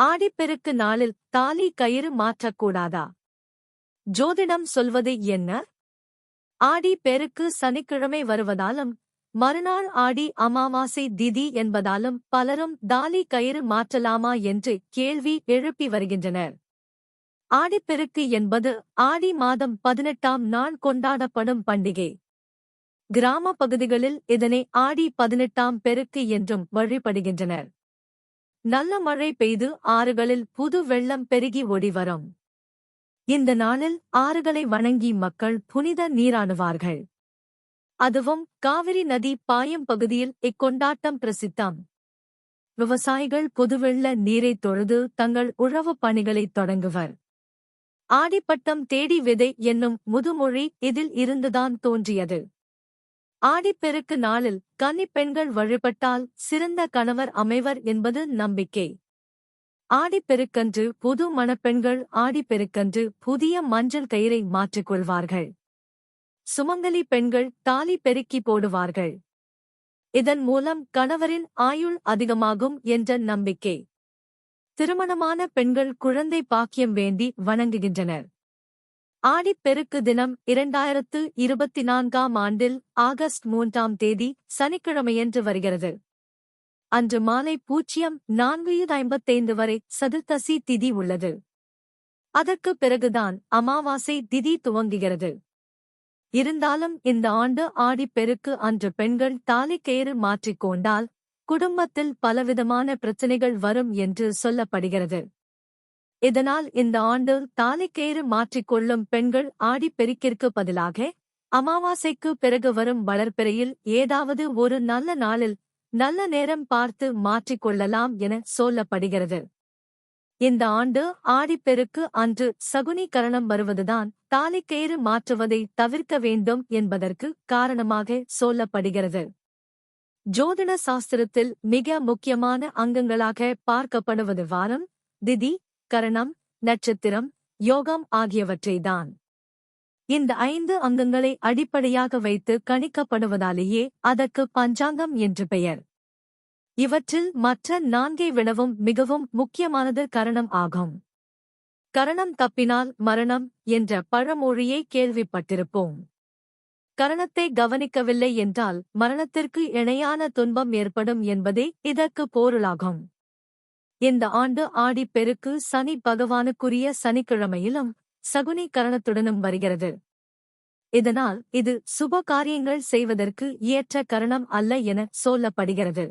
ஆடிப்பெருக்கு நாளில் தாலி கயிறு மாற்றக்கூடாதா? ஜோதிடம் சொல்வது என்ன? ஆடி பெருக்கு சனிக்கிழமை வருவதாலும் மறுநாள் ஆடி அமாவாசை திதி என்பதாலும் பலரும் தாலி கயிறு மாற்றலாமா என்று கேள்வி எழுப்பி வருகின்றனர். ஆடிப்பெருக்கு என்பது ஆடி மாதம் பதினெட்டாம் நாள் கொண்டாடப்படும் பண்டிகை. கிராம பகுதிகளில் இதனை ஆடி பதினெட்டாம் பெருக்கு என்றும் வழிபடுகின்றனர். நல்ல மழை பெய்து ஆறுகளில் புது வெள்ளம் பெருகி ஓடிவரும் இந்த நாளில் ஆறுகளை வணங்கி மக்கள் புனித நீராணுவார்கள் அதுவும் காவிரி நதி பாயும் பகுதியில் இக்கொண்டாட்டம் பிரசித்தம். விவசாயிகள் புதுவெள்ள நீரைத் தொழுது தங்கள் உழவுப் பணிகளைத் தொடங்குவர். ஆடிப்பட்டம் தேடி விதை என்னும் முதுமொழி இதில் இருந்துதான் தோன்றியது. ஆடிப்பெருக்கு நாளில் கன்னிப் பெண்கள் வழிபட்டால் சிறந்த கணவர் அமைவர் என்பது நம்பிக்கை. ஆடிப்பெருக்கன்று புது மணப்பெண்கள் ஆடிப்பெருக்கன்று புதிய மஞ்சள் கயிறை மாற்றிக்கொள்வார்கள். சுமங்கலி பெண்கள் தாலி பெருக்கி போடுவார்கள். இதன் மூலம் கணவரின் ஆயுள் அதிகமாகும் என்ற நம்பிக்கை. திருமணமான பெண்கள் குழந்தை பாக்கியம் வேண்டி வணங்குகின்றனர். ஆடிப்பெருக்கு தினம் இரண்டாயிரத்து இருபத்தி நான்காம் ஆண்டில் ஆகஸ்ட் மூன்றாம் தேதி சனிக்கிழமையன்று வருகிறது. அன்று மாலை பூஜ்ஜியம் நான்கு ஐம்பத்தைந்து வரை சதுர்த்தசி திதி உள்ளது. அதற்குப் பிறகுதான் அமாவாசை திதி துவங்குகிறது. இருந்தாலும் இந்த ஆண்டு ஆடிப்பெருக்கு அன்று பெண்கள் தாலிக்கேறு மாற்றிக்கொண்டால் குடும்பத்தில் பலவிதமான பிரச்சனைகள் வரும் என்று சொல்லப்படுகிறது. இதனால் இந்த ஆண்டு தாலிக்கயிறு மாற்றிக்கொள்ளும் பெண்கள் ஆடிப்பெருக்கிற்கு பதிலாக அமாவாசைக்கு பிறகு வரும் வளர்ப்பிறையில் ஏதாவது ஒரு நல்ல நாளில் நல்ல நேரம் பார்த்து மாற்றிக்கொள்ளலாம் என சொல்லப்படுகிறது. இந்த ஆண்டு ஆடிப்பெருக்கு அன்று சகுனி கரணம் வருவதுதான் தாலிக்கயிறு மாற்றுவதை தவிர்க்க வேண்டும் என்பதற்கு காரணமாக சொல்லப்படுகிறது. ஜோதிட சாஸ்திரத்தில் மிக முக்கியமான அங்கங்களாக பார்க்கப்படுவது வாரம் திதி கரணம் நட்சத்திரம் யோகம் ஆகியவற்றைதான். இந்த ஐந்து அங்கங்களை அடிப்படையாக வைத்து கணிக்கப்படுவதாலேயே அதற்கு பஞ்சாங்கம் என்று பெயர். இவற்றில் மற்ற நான்கை விடவும் மிகவும் முக்கியமானது கரணம் ஆகும். கரணம் தப்பினால் மரணம் என்ற பழமொழியை கேள்விப்பட்டிருப்போம். கரணத்தை கவனிக்கவில்லை என்றால் மரணத்திற்கு இணையான துன்பம் ஏற்படும் என்பதே இதற்கு பொருளாகும். இந்த ஆண்டு ஆடிப் பெருக்கு சனி பகவானுக்குரிய சனிக்கிழமையிலும் சகுனி கரணத்துடனும் வருகிறது. இதனால் இது சுப காரியங்கள் செய்வதற்கு ஏற்ற கரணம் அல்ல என சொல்லப்படுகிறது.